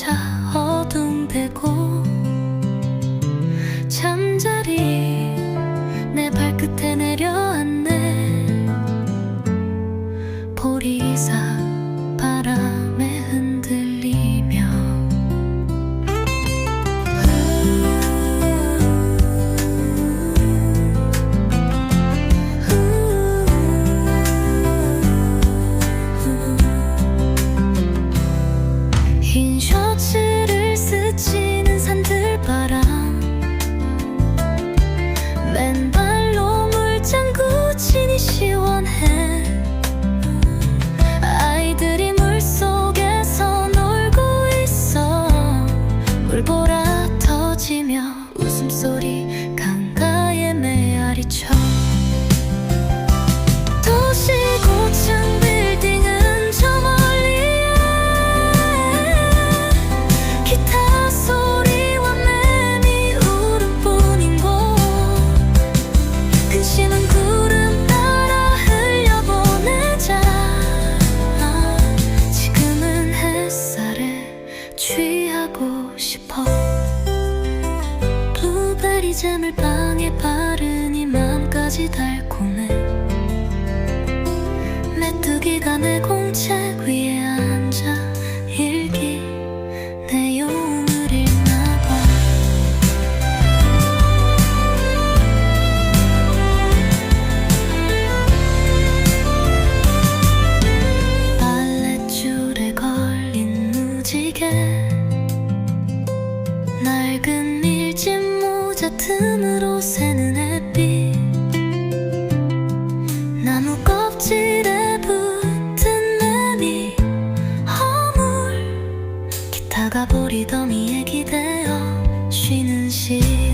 사 작아버리던 이에 기대어 쉬는 시.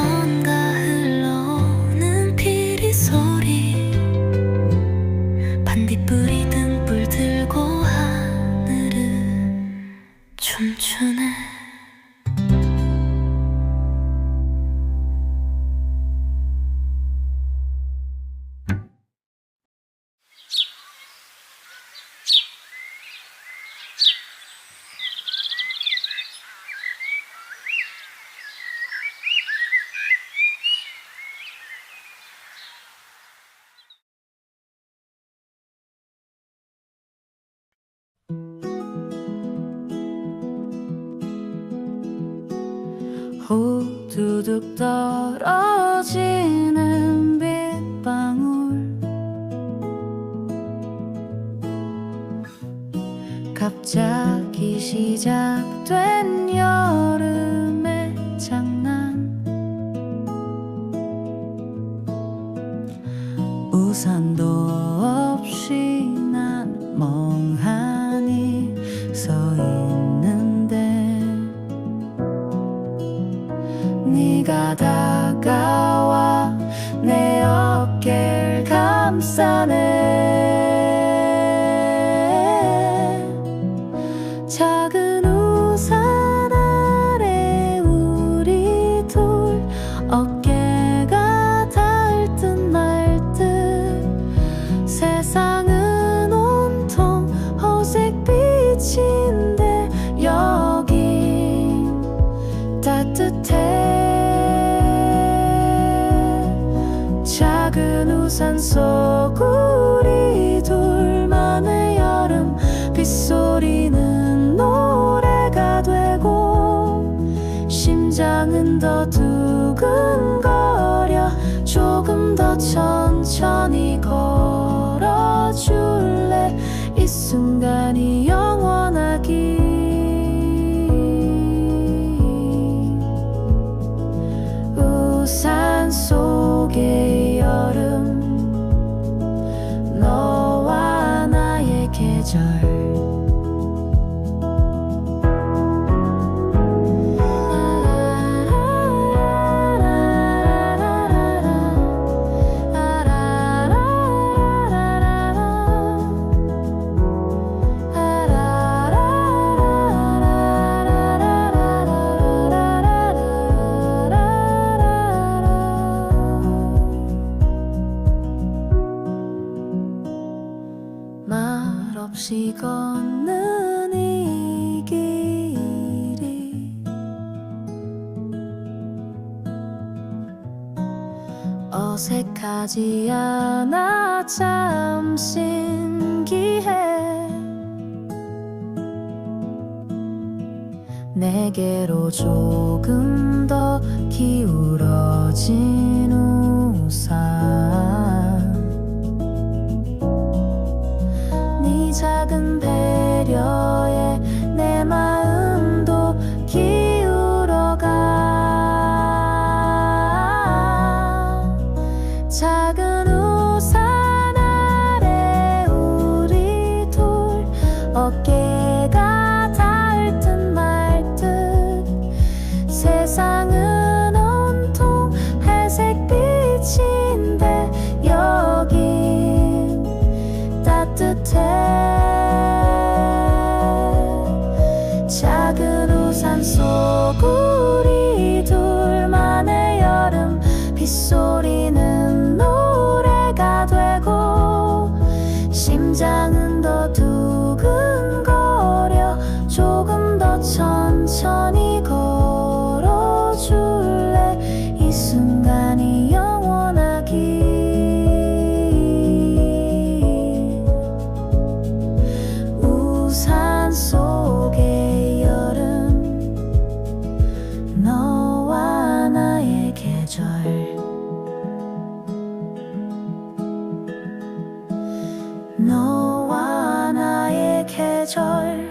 어디선가 두둑 떨어지는 빗방울. 갑자기 시작된 다가와 내 어깨를 감싸네. 산속 우리 둘만의 여름. 빗소리는 노래가 되고 심장은 더 두근거려 조금 더 천천히 걸어줄래? 이 순간이 jar. 어색하지 않아. 참 신기해. 내게로 조금 더 기울어진 우산. 네 작은 배려에 작은 우산 속 우리 둘만의 여름 빗소리는 노래가 되고 심장은 더 두근거려 조금 더 천천히 계절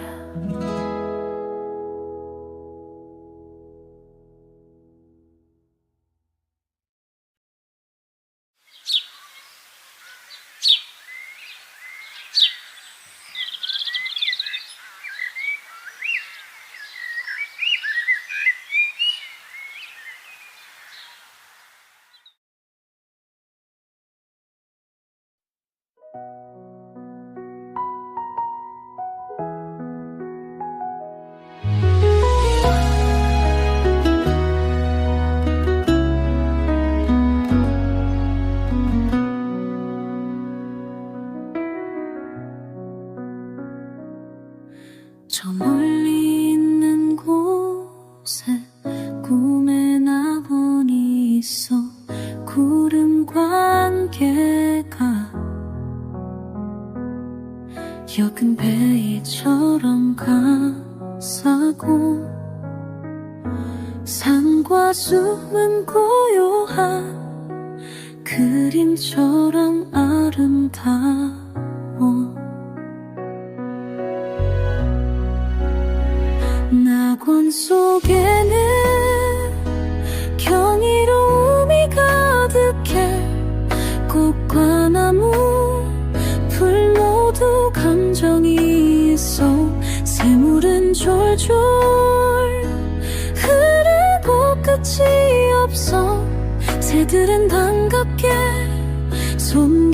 저 멀리 있는 곳에 꿈의 낙원이 있어. 구름 관계가 역은 베이처럼 가사고 산과 숲은 고요한 그림처럼 아름다워 속에는 경이로움이 가득해. 꽃과 나무 풀 모두 감정이 있어. 새물은 졸졸 흐르고 끝이 없어. 새들은 반갑게 손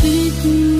keep me.